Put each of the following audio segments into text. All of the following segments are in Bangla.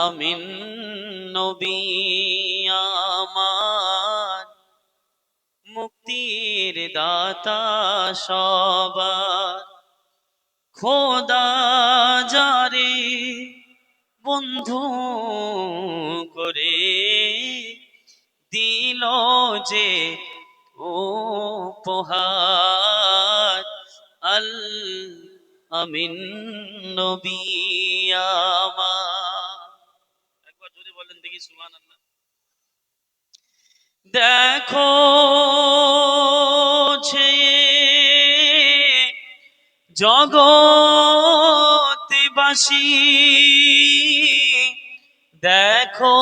আমিন নবী আমার। মুক্তির দাতা সবার। খোদা যারে বন্ধু করে দিল যে ও পোহার আল আমিন নবী আমার। দেখি ছে জগৎবাসী দেখো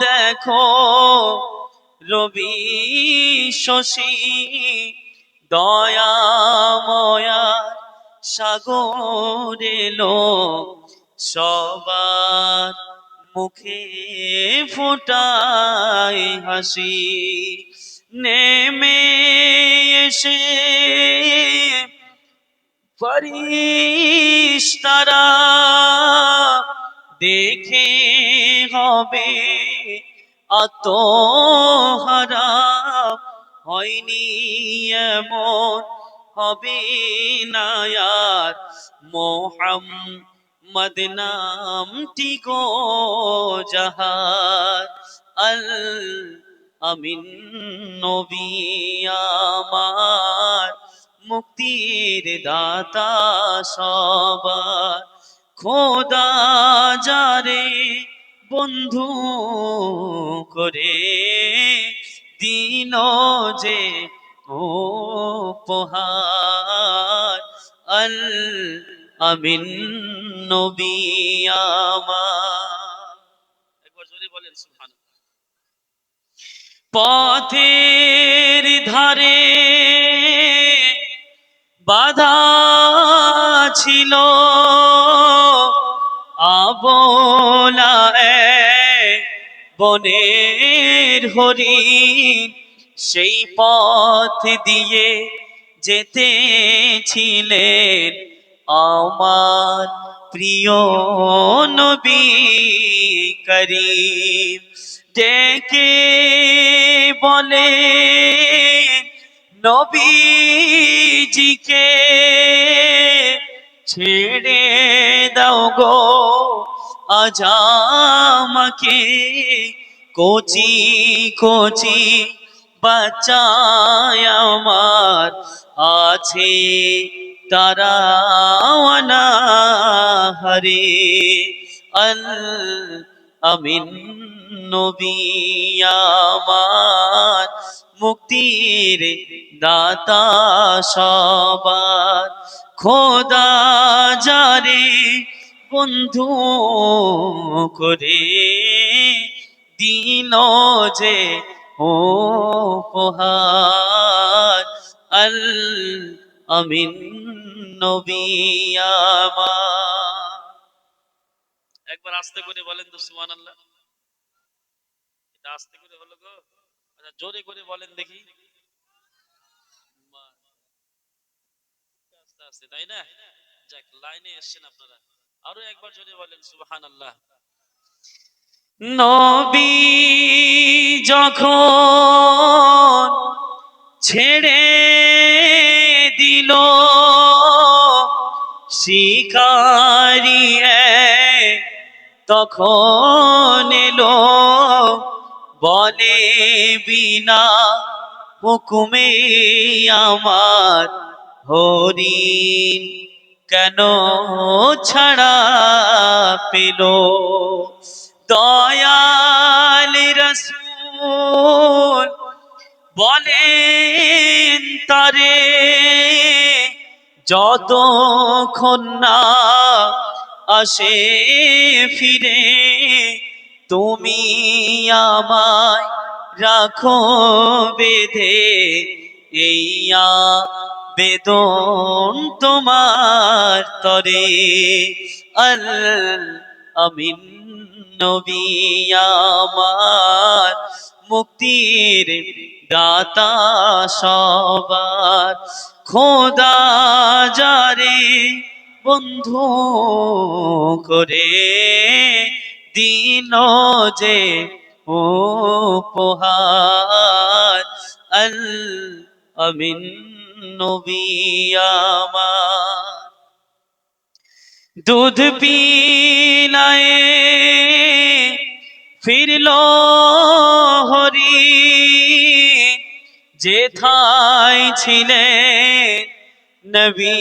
দেখো রবি শশী দয়াময়া সাগর এলো সবার মুখে ফোটাই হাসি। নেমে এসে ফরিস্তারা দেখে হবে আত্মহারা। হয়নি এমন হবে না আর মোহাম্মদ নামটি গো জাহার আল আমিন নবী আমার, মুক্তির দাতা সবার। খোদা যারে বন্ধু করে, দিন যে পোহার আল আমিন নবী আমার। পথের ধারে বাধা ছিল আবলা বনের হরিণ সেই পথ দিয়ে যেতেছিলেন আমার প্রিয় নবী করিম, ডেকে বলে, নবীজিকে ছেড়ে দাও গো, আজ আমাকে কোচি কোচি বাচ্চায় আমার আছে তারা হরে আল আমিন নবী আমার, মুক্তির দাতা সবার, খোদা যারে বন্ধু করে দিন যে ও পোহার আল আমিন নবী আমার। একবার আস্তে করে বলেন তো সুমান আল্লাহ এটা আস্তে করে হলো গো। আচ্ছা জোরে করে বলেন দেখি। আস্তে আস্তে, তাই না? যাক, লাইনে আপনারা। আরও একবার জোরে বলেন আল্লাহ নবী যখন ছেড়ে দিল, শিকারি তখন এলো বলে বিনা হুকুমে আমার হরিণ কেন ছাড়া পেল? দয়াল রসুল বলেন, তারে যতক্ষণ না আসে ফিরে, তুমি আমায় রাখো বেঁধে। এইয়া বেদন তোমার তরে। আল আমিন নবী আমার, মুক্তির দাতা সবার। খোদা যারে বন্ধু করে দিন যে উপহার। আল আমিন নবী আমার। দুধ পিলায়ে ফিরল হরি যেথায় ছিলেন নবী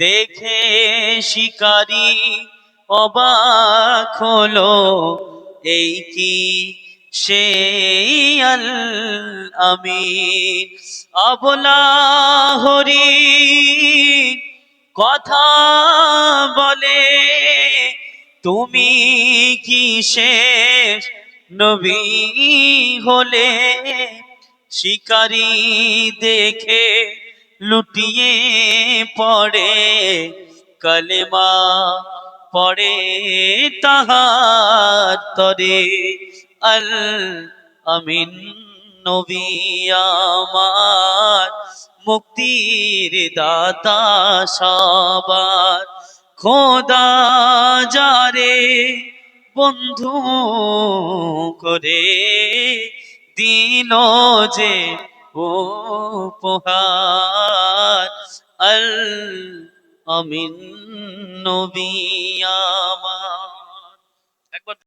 দেখে শিকারি অবাক হলো, এই কি সেই আমিন? অবলা হরি কথা বলে, তুমি কি শেষ নবী হলে? শিকারি দেখে লুটিয়ে পড়ে, কলেমা পড়ে তাহার তরে। আল আমিন নবী আমার, মুক্তির দাতা সবার। খোদা যারে বন্ধু করে দিল যে উপহার। আল আমিন নবী আমার।